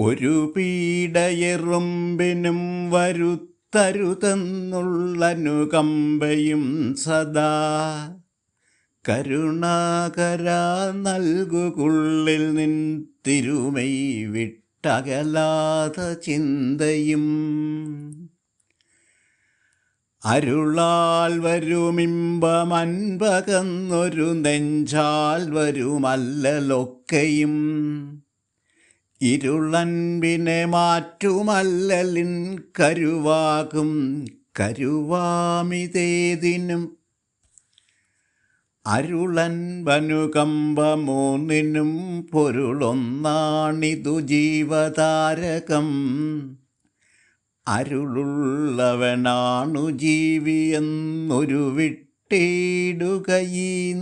ഒരു പീഡയെറുമ്പിനും വരുത്തരുതെന്നുള്ളനുകമ്പയും സദാ. കരുണാകര നൽകുകുള്ളിൽ നിൻ തിരുമൈ വിട്ടകലാത ചിന്തയും. അരുളാൽ വരുമിമ്പമൻപകന്നൊരു നെഞ്ചാൽ വരുമല്ലലൊക്കെയും. ഇരുളൻപിനെ മാറ്റുമല്ലലിൻ കരുവാകും കരുവാമിതേതിനും. അരുളൻപനുകമ്പ മൂന്നിനും പൊരുളൊന്നാണിതു ജീവതാരകം. അരുളുള്ളവനാണു ജീവിയെന്നൊരു വിട്ടേടുകയീ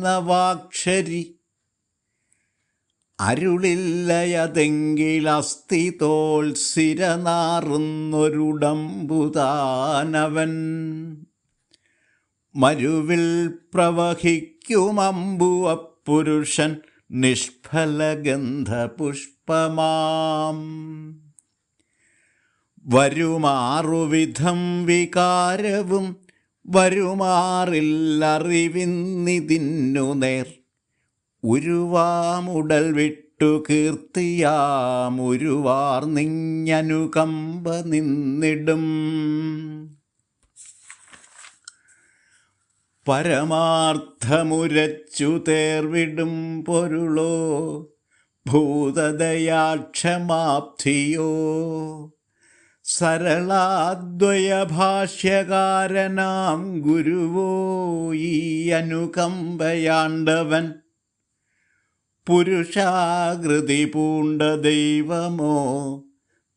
അരുളില്ലയതെങ്കിൽ അസ്ഥി തോൽ സിരനാറുന്നൊരുടമ്പുതാനവൻ മരുവിൽ പ്രവഹിക്കുമമ്പു അപ്പുരുഷൻ നിഷ്ഫലഗന്ധപുഷ്പമാം. വരുമാറുവിധം വികാരവും വരുമാറില്ലറിവിന്നിതിന്നു നേർ ഉരുവാമുടൽ വിട്ടു കീർത്തിയാം ഉരുവാർ നിഞ്ഞനുകമ്പ നിന്നിടും. പരമാർത്ഥമുരച്ചു തേർവിടും പൊരുളോ ഭൂതദയാക്ഷമാപ്തിയോ. സരളാദ്വയഭാഷ്യകാരനാം ഗുരുവോ ഈ അനുകമ്പയാണ്ടവൻ പുരുഷാകൃതി പൂണ്ട ദൈവമോ?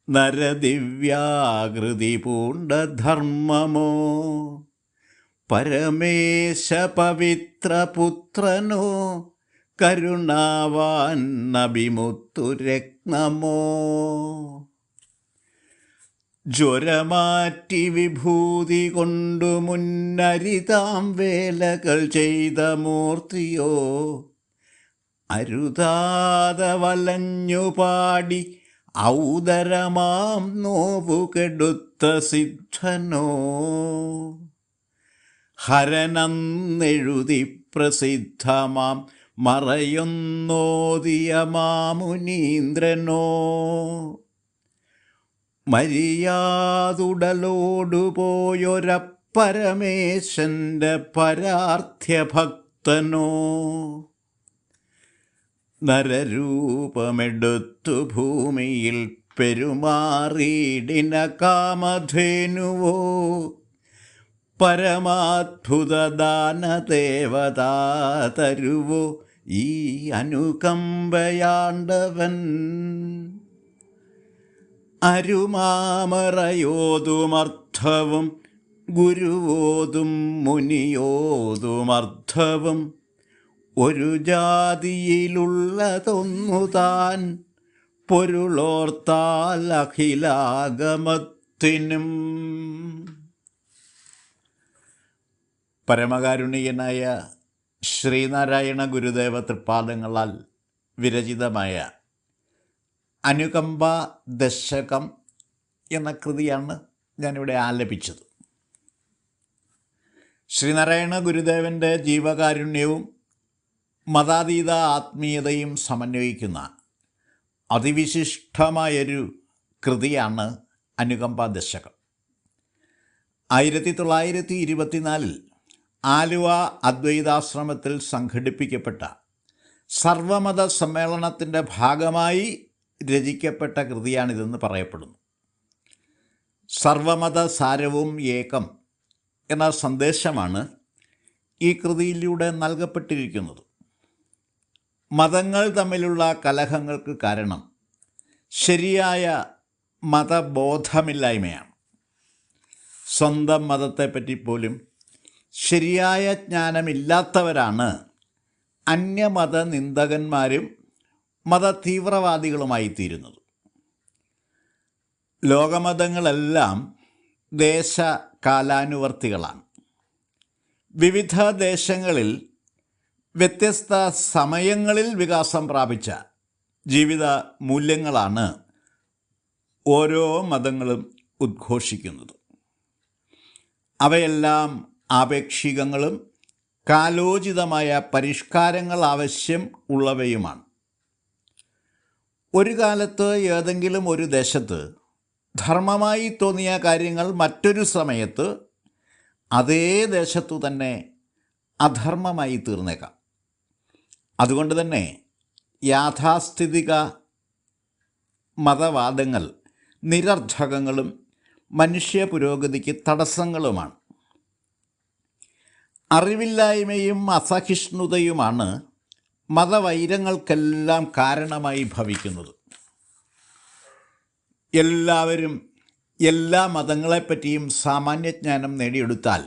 നരദിവ്യാകൃതി പൂണ്ട ധർമ്മമോ? പരമേശ പവിത്രപുത്രനോ കരുണാവാൻ നബിമുത്തു രത്നമോ? ജ്വരമാറ്റി വിഭൂതി കൊണ്ടു മുന്നരിതാം വേലകൾ ചെയ്ത മൂർത്തിയോ? അരുതാതെ വലഞ്ഞു പാടി ഔദരമാം നോവുകെടുത്ത സിദ്ധനോ. ഹരനെഴുതി പ്രസിദ്ധമാം മറയുന്നോതിയ മാമുനീന്ദ്രനോ. മര്യാദുടലോടുപോയൊരപ്പരമേശന്റെ പരാർത്ഥ്യഭക്തനോ. നരരൂപമെടുത്തു ഭൂമിയിൽ പെരുമാറിയിടിന കാമധേനുവോ? പരമാത്ഭുതദാനദേവതാ തരുവോ ഈ അനുകമ്പയാണ്ടവൻ? അരുമാമറയോതുമർത്ഥവും ഗുരുവോതും മുനിയോതുമർത്ഥവും ഒരു ജാതിയിലുള്ളതൊന്നു താൻ പൊരുളോർത്താൽ അഖിലാഗമത്തിനും. പരമകാരുണികനായ ശ്രീനാരായണ ഗുരുദേവ തൃപ്പാദങ്ങളാൽ വിരചിതമായ അനുകമ്പ ദശകം എന്ന കൃതിയാണ് ഞാനിവിടെ ആലപിച്ചത്. ശ്രീനാരായണ ഗുരുദേവന്റെ ജീവകാരുണ്യവും മതാതീത ആത്മീയതയും സമന്വയിക്കുന്ന അതിവിശിഷ്ടമായൊരു കൃതിയാണ് അനുകമ്പ ദശകം. ആയിരത്തി തൊള്ളായിരത്തി ഇരുപത്തിനാലിൽ ആലുവ അദ്വൈതാശ്രമത്തിൽ സംഘടിപ്പിക്കപ്പെട്ട സർവമത സമ്മേളനത്തിന്റെ ഭാഗമായി രചിക്കപ്പെട്ട കൃതിയാണിതെന്ന് പറയപ്പെടുന്നു. സർവമത സാരവും ഏകം എന്ന സന്ദേശമാണ് ഈ കൃതിയിലൂടെ നൽകപ്പെട്ടിരിക്കുന്നത്. മതങ്ങൾ തമ്മിലുള്ള കലഹങ്ങൾക്ക് കാരണം ശരിയായ മതബോധമില്ലായ്മയാണ്. സ്വന്തം മതത്തെപ്പറ്റി പോലും ശരിയായ ജ്ഞാനമില്ലാത്തവരാണ് അന്യമത നിന്ദകന്മാരും മതതീവ്രവാദികളുമായിത്തീരുന്നത്. തീരുന്നത് ലോകമതങ്ങളെല്ലാം ദേശ കാലാനുവർത്തികളാണ് വിവിധ ദേശങ്ങളിൽ വ്യത്യസ്ത സമയങ്ങളിൽ വികാസം പ്രാപിച്ച ജീവിത മൂല്യങ്ങളാണ് ഓരോ മതങ്ങളും ഉദ്ഘോഷിക്കുന്നത്. അവയെല്ലാം ആപേക്ഷികങ്ങളും കാലോചിതമായ പരിഷ്കാരങ്ങൾ ആവശ്യം ഉള്ളവയുമാണ്. ഒരു കാലത്ത് ഏതെങ്കിലും ഒരു ദേശത്ത് ധർമ്മമായി തോന്നിയ കാര്യങ്ങൾ മറ്റൊരു സമയത്ത് അതേ ദേശത്തു തന്നെ അധർമ്മമായി തീർന്നേക്കാം. അതുകൊണ്ട് തന്നെ യാഥാസ്ഥിതിക മതവാദങ്ങൾ നിരർഥകങ്ങളും മനുഷ്യ പുരോഗതിക്ക് തടസ്സങ്ങളുമാണ്. അറിവില്ലായ്മയും അസഹിഷ്ണുതയുമാണ് മതവൈരങ്ങൾക്കെല്ലാം കാരണമായി ഭവിക്കുന്നത്. എല്ലാവരും എല്ലാ മതങ്ങളെപ്പറ്റിയും സാമാന്യജ്ഞാനം നേടിയെടുത്താൽ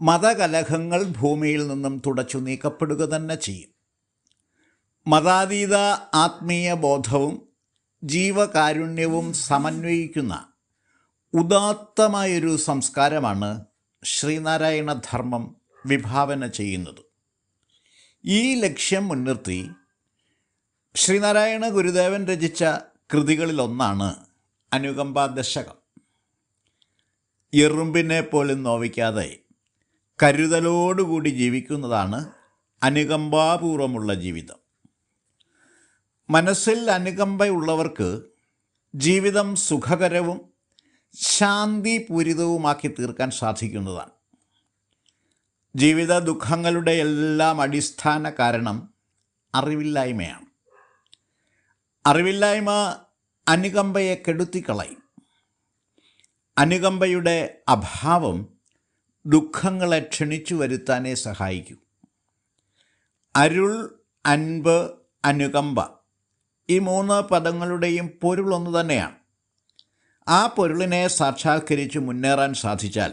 മതകലഹങ്ങൾ ഭൂമിയിൽ നിന്നും തുടച്ചു നീക്കപ്പെടുക തന്നെ ചെയ്യും. മതാതീത ആത്മീയ ബോധവും ജീവകാരുണ്യവും സമന്വയിക്കുന്ന ഉദാത്തമായൊരു സംസ്കാരമാണ് ശ്രീനാരായണ ധർമ്മം വിഭാവന ചെയ്യുന്നത്. ഈ ലക്ഷ്യം മുൻനിർത്തി ശ്രീനാരായണ ഗുരുദേവൻ രചിച്ച കൃതികളിലൊന്നാണ് അനുകമ്പ ദശകം. എറുമ്പിനെ പോലും നോവിക്കാതെ കരുതലോടുകൂടി ജീവിക്കുന്നതാണ് അനുകമ്പാപൂർവമുള്ള ജീവിതം. മനസ്സിൽ അനുകമ്പയുള്ളവർക്ക് ജീവിതം സുഖകരവും ശാന്തിപൂരിതവുമാക്കി തീർക്കാൻ സാധിക്കുന്നതാണ്. ജീവിത ദുഃഖങ്ങളുടെ എല്ലാം അടിസ്ഥാന കാരണം അറിവില്ലായ്മയാണ്. അറിവില്ലായ്മ അനുകമ്പയെ കെടുത്തിക്കളയും. അനുകമ്പയുടെ അഭാവം ദുഃഖങ്ങളെ ക്ഷണിച്ചു വരുത്താനേ സഹായിക്കൂ. അരുൾ അൻപ് അനുകമ്പ ഈ മൂന്ന് പദങ്ങളുടെയും പൊരുളൊന്നു തന്നെയാണ്. ആ പൊരുളിനെ സാക്ഷാത്കരിച്ച് മുന്നേറാൻ സാധിച്ചാൽ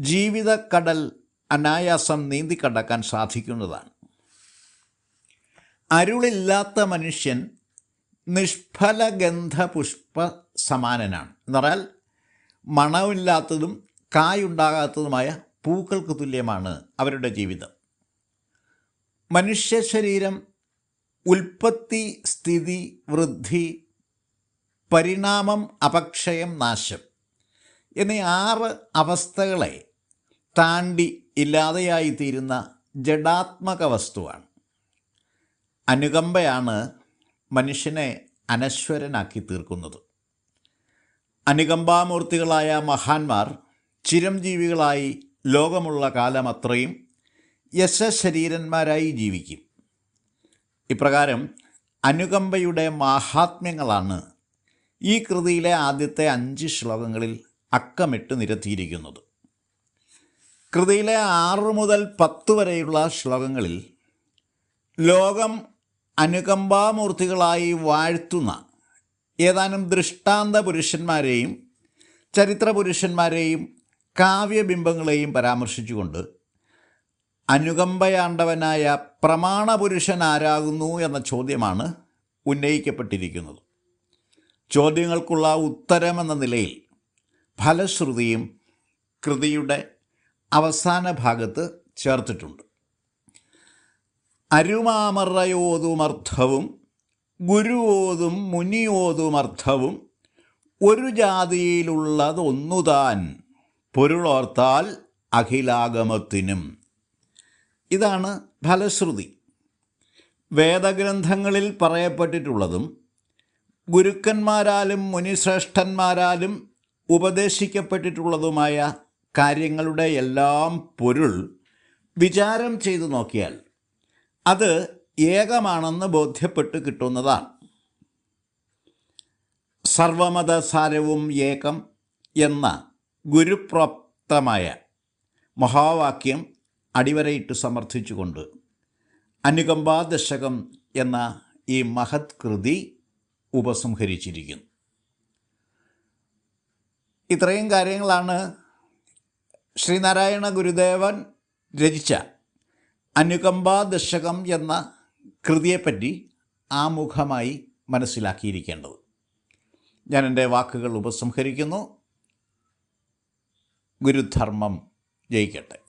ജീവിതക്കടൽ അനായാസം നീന്തിക്കടക്കാൻ സാധിക്കുന്നതാണ്. അരുളില്ലാത്ത മനുഷ്യൻ നിഷ്ഫലഗന്ധ പുഷ്പ സമാനനാണ് എന്ന് പറഞ്ഞാൽ മണമില്ലാത്തതും കായുണ്ടാകാത്തതുമായ പൂക്കൾക്ക് തുല്യമാണ് അവരുടെ ജീവിതം. മനുഷ്യ ശരീരം ഉൽപ്പത്തി സ്ഥിതി വൃദ്ധി പരിണാമം അപക്ഷയം നാശം എന്നീ ആറ് അവസ്ഥകളെ താണ്ടി ഇല്ലാതെയായിത്തീരുന്ന ജഡാത്മക വസ്തുവാണ്. അനുകമ്പയാണ് മനുഷ്യനെ അനശ്വരനാക്കി തീർക്കുന്നത്. അനുകമ്പാമൂർത്തികളായ മഹാന്മാർ ചിരംജീവികളായി ലോകമുള്ള കാലമത്രയും യശശരീരന്മാരായി ജീവിക്കും. ഇപ്രകാരം അനുകമ്പയുടെ മാഹാത്മ്യങ്ങളാണ് ഈ കൃതിയിലെ ആദ്യത്തെ അഞ്ച് ശ്ലോകങ്ങളിൽ അക്കമിട്ട് നിരത്തിയിരിക്കുന്നത്. കൃതിയിലെ ആറ് മുതൽ പത്ത് വരെയുള്ള ശ്ലോകങ്ങളിൽ ലോകം അനുകമ്പാമൂർത്തികളായി വാഴ്ത്തുന്ന ഏതാനും ദൃഷ്ടാന്ത പുരുഷന്മാരെയും ചരിത്ര പുരുഷന്മാരെയും കാവ്യബിംബങ്ങളെയും പരാമർശിച്ചുകൊണ്ട് അനുകമ്പയാണ്ടവനായ പ്രമാണപുരുഷൻ ആരാകുന്നു എന്ന ചോദ്യമാണ് ഉന്നയിക്കപ്പെട്ടിരിക്കുന്നത്. ചോദ്യങ്ങൾക്കുള്ള ഉത്തരമെന്ന നിലയിൽ ഫലശ്രുതിയും കൃതിയുടെ അവസാന ഭാഗത്ത് ചേർത്തിട്ടുണ്ട്. അരുമാമറയോതുമർത്ഥവും ഗുരുവോതും മുനിയോതുമർത്ഥവും ഒരു ജാതിയിലുള്ളതൊന്നുതാൻ പൊരുളോർത്താൽ അഖിലാഗമത്തിനും. ഇതാണ് ഫലശ്രുതി. വേദഗ്രന്ഥങ്ങളിൽ പറയപ്പെട്ടിട്ടുള്ളതും ഗുരുക്കന്മാരാലും മുനിശ്രേഷ്ഠന്മാരാലും ഉപദേശിക്കപ്പെട്ടിട്ടുള്ളതുമായ കാര്യങ്ങളുടെ എല്ലാം പൊരുൾ വിചാരം ചെയ്തു നോക്കിയാൽ അത് ഏകമാണെന്ന് ബോധ്യപ്പെട്ട് കിട്ടുന്നതാണ്. സർവമതസാരവും ഏകം എന്ന ഗുരുപ്രോക്തമായ മഹാവാക്യം അടിവരയിട്ട് സമർത്ഥിച്ചുകൊണ്ട് അനുകമ്പാദശകം എന്ന ഈ മഹത് കൃതി ഉപസംഹരിച്ചിരിക്കുന്നു. ഇത്രയും കാര്യങ്ങളാണ് ശ്രീനാരായണ ഗുരുദേവൻ രചിച്ച അനുകമ്പാദശകം എന്ന കൃതിയെപ്പറ്റി ആമുഖമായി മനസ്സിലാക്കിയിരിക്കേണ്ടത്. ഞാൻ എന്റെ വാക്കുകൾ ഉപസംഹരിക്കുന്നു. ഗുരുധർമ്മം ജയിക്കട്ടെ.